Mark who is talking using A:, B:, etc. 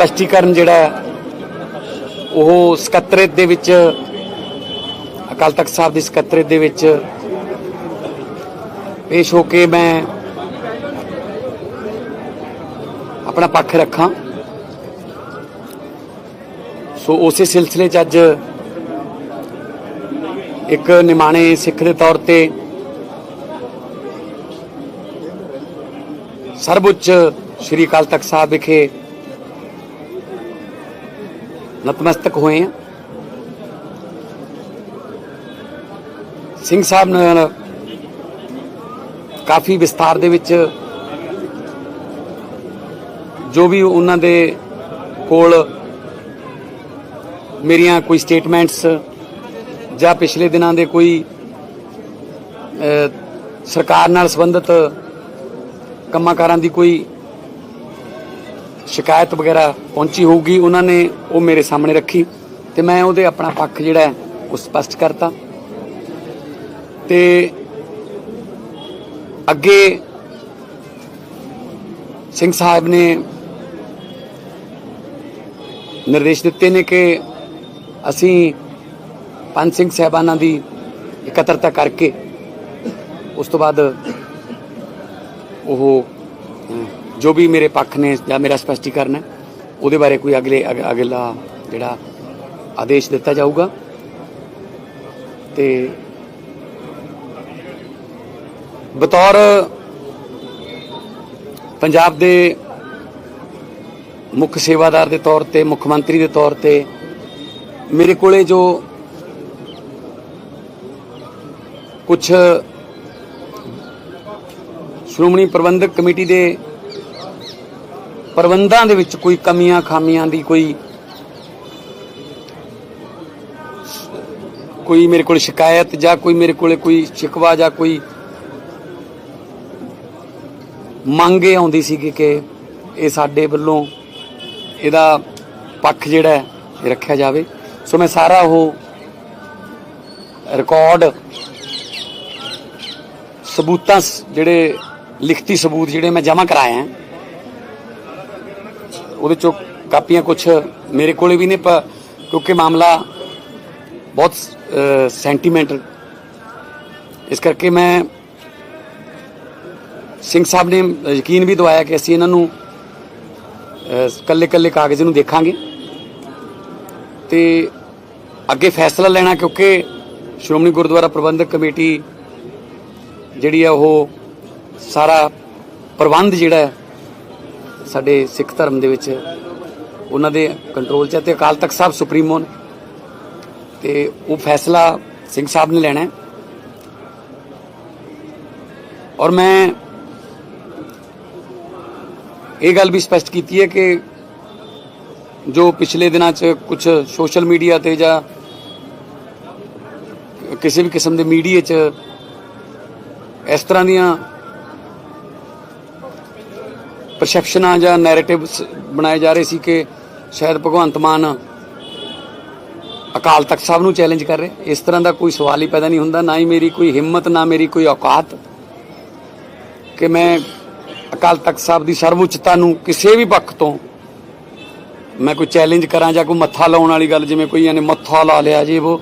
A: ਸਪਸ਼ਟੀਕਰਨ ਜਿਹੜਾ ਉਹ ਸਕੱਤਰੇਤ ਦੇ ਵਿੱਚ, ਅਕਾਲ ਤਖਤ ਸਾਹਿਬ ਦੀ ਸਕੱਤਰੇਤ ਦੇ ਵਿੱਚ ਪੇਸ਼ ਹੋ ਕੇ ਮੈਂ ਆਪਣਾ ਪੱਖ ਰੱਖਾਂ। ਸੋ ਉਸੇ ਸਿਲਸਿਲੇ 'ਚ ਅੱਜ ਇੱਕ ਨਿਮਾਣੇ ਸਿੱਖ ਦੇ ਤੌਰ ਤੇ ਸਰਵਉੱਚ ਸ੍ਰੀ ਅਕਾਲ ਤਖਤ ਸਾਹਿਬ ਵਿਖੇ ਨਤਮਸਤਕ ਹੋਏ ਹਾਂ। ਸਿੰਘ ਸਾਹਿਬ ਨਾਲ ਕਾਫੀ ਵਿਸਤਾਰ ਦੇ ਵਿੱਚ ਜੋ ਵੀ ਉਹਨਾਂ ਦੇ ਕੋਲ ਮੇਰੀਆਂ ਕੋਈ ਸਟੇਟਮੈਂਟਸ ਜਾਂ ਪਿਛਲੇ ਦਿਨਾਂ ਦੇ ਕੋਈ ਸਰਕਾਰ ਨਾਲ ਸੰਬੰਧਿਤ ਕੰਮਾਂ-ਕਾਰਾਂ ਦੀ ਕੋਈ ਸ਼ਿਕਾਇਤ ਵਗੈਰਾ ਪਹੁੰਚੀ ਹੋਊਗੀ, ਉਹਨਾਂ ਨੇ ਉਹ ਮੇਰੇ ਸਾਹਮਣੇ ਰੱਖੀ ਤੇ ਮੈਂ ਉਹਦੇ ਆਪਣਾ ਪੱਖ ਜਿਹੜਾ ਹੈ, ਉਹ ਸਪਸ਼ਟ ਕਰਤਾ। ਤੇ ਅੱਗੇ ਸਿੰਘ ਸਾਹਿਬ ਨੇ ਨਿਰਦੇਸ਼ ਦਿੱਤੇ ਨੇ ਕਿ ਅਸੀਂ ਪੰਜ ਸਿੰਘ ਸਾਹਿਬਾਨਾਂ ਦੀ ਇਕੱਤਰਤਾ ਕਰਕੇ ਉਸ ਤੋਂ ਬਾਅਦ ਉਹ ਜੋ ਵੀ ਮੇਰੇ ਪੱਖ ਨੇ ਜਾਂ ਮੇਰਾ ਸਪਸ਼ਟੀਕਰਨ ਹੈ, ਉਹਦੇ ਬਾਰੇ ਕੋਈ ਅਗਲੇ, ਅਗ- ਅਗਲਾ ਜਿਹੜਾ ਆਦੇਸ਼ ਦਿੱਤਾ ਜਾਊਗਾ। ਤੇ ਬਤੌਰ ਪੰਜਾਬ ਦੇ ਮੁੱਖ ਸੇਵਾਦਾਰ ਦੇ ਤੌਰ ਤੇ, ਮੁੱਖ ਮੰਤਰੀ ਦੇ ਤੌਰ ਤੇ, ਮੇਰੇ ਕੋਲੇ ਜੋ ਕੁਝ ਸ਼੍ਰੋਮਣੀ ਪ੍ਰਬੰਧਕ ਕਮੇਟੀ ਦੇ ਪ੍ਰਬੰਧਾਂ ਦੇ ਵਿੱਚ ਕੋਈ ਕਮੀਆਂ ਖਾਮੀਆਂ ਦੀ ਕੋਈ ਕੋਈ ਮੇਰੇ ਕੋਲ ਸ਼ਿਕਾਇਤ ਜਾਂ ਕੋਈ ਮੇਰੇ ਕੋਲੇ ਕੋਈ ਸ਼ਿਕਵਾ ਜਾਂ ਕੋਈ ਮੰਗ ਇਹ ਆਉਂਦੀ ਸੀ ਕਿ ਇਹ ਸਾਡੇ ਵੱਲੋਂ ਇਹਦਾ ਪੱਖ ਜਿਹੜਾ ਹੈ ਰੱਖਿਆ ਜਾਵੇ। ਸੋ ਮੈਂ ਸਾਰਾ ਉਹ ਰਿਕਾਰਡ ਸਬੂਤਾਂ ਸ- ਜਿਹੜੇ ਲਿਖਤੀ ਸਬੂਤ ਜਿਹੜੇ ਮੈਂ ਜਮ੍ਹਾਂ ਕਰਾਏ ਆ। ਉਹਦੇ ਚੋਂ ਕਾਪੀਆਂ ਕੁਝ ਮੇਰੇ ਕੋਲੇ ਵੀ ਨੇ, ਪਰ ਕਿਉਂਕਿ ਮਾਮਲਾ ਬਹੁਤ ਸੈਂਟੀਮੈਂਟਲ ਇਸ ਕਰਕੇ ਮੈਂ ਸਿੰਘ ਸਾਹਿਬ ਨੇ ਯਕੀਨ ਵੀ ਦਵਾਇਆ ਕਿ ਅਸੀਂ ਇਹਨਾਂ ਨੂੰ ਕੱਲੇ ਕੱਲੇ ਕਾਗਜ਼ ਨੂੰ ਦੇਖਾਂਗੇ ਤੇ ਅੱਗੇ ਫੈਸਲਾ ਲੈਣਾ, ਕਿਉਂਕਿ ਸ਼੍ਰੋਮਣੀ ਗੁਰਦੁਆਰਾ ਪ੍ਰਬੰਧਕ ਕਮੇਟੀ ਜਿਹੜੀ ਆ ਉਹ ਸਾਰਾ ਪ੍ਰਬੰਧ ਜਿਹੜਾ ਸਾਡੇ ਸਿੱਖ ਧਰਮ ਦੇ ਵਿੱਚ ਉਹਨਾਂ ਦੇ ਕੰਟਰੋਲ 'ਚ ਹੈ ਤੇ ਅਕਾਲ ਤਖਤ ਸਾਹਿਬ ਸੁਪਰੀਮੋ ਨੇ। ਤੇ ਉਹ ਫੈਸਲਾ ਸਿੰਘ ਸਾਹਿਬ ਨੇ ਲੈਣਾ ਹੈ। ਔਰ ਮੈਂ ਇਹ ਗੱਲ ਵੀ ਸਪਸ਼ਟ ਕੀਤੀ ਹੈ ਕਿ ਜੋ ਪਿਛਲੇ ਦਿਨਾਂ 'ਚ ਕੁਝ ਸੋਸ਼ਲ ਮੀਡੀਆ ਤੇ ਜਾਂ ਕਿਸੇ ਵੀ ਕਿਸਮ ਦੇ ਮੀਡੀਆ 'ਚ ਇਸ ਤਰ੍ਹਾਂ ਦੀਆਂ ਪਰਸੈਪਸ਼ਨਾਂ ਜਾਂ ਨੈਰੇਟਿਵਸ ਬਣਾਏ ਜਾ ਰਹੇ ਸੀ ਕਿ ਸ਼ਾਇਦ ਭਗਵੰਤ ਮਾਨ ਅਕਾਲ ਤਖਤ ਸਾਹਿਬ ਨੂੰ ਚੈਲੰਜ ਕਰ ਰਹੇ? ਇਸ ਤਰ੍ਹਾਂ ਦਾ ਕੋਈ ਸਵਾਲ ਹੀ ਪੈਦਾ ਨਹੀਂ ਹੁੰਦਾ, ਨਾ ਹੀ ਮੇਰੀ ਕੋਈ ਹਿੰਮਤ, ਨਾ ਮੇਰੀ ਕੋਈ ਔਕਾਤ ਕਿ ਮੈਂ ਅਕਾਲ ਤਖਤ ਸਾਹਿਬ ਦੀ ਸਰਵਉੱਚਤਾ ਨੂੰ ਕਿਸੇ ਵੀ ਪੱਖ ਤੋਂ ਮੈਂ ਕੋਈ ਚੈਲੰਜ ਕਰਾਂ ਜਾਂ ਕੋਈ ਮੱਥਾ ਲਾਉਣ ਵਾਲੀ ਗੱਲ, ਜਿਵੇਂ ਕੋਈ ਨੇ ਮੱਥਾ ਲਾ ਲਿਆ ਜੀ, ਉਹ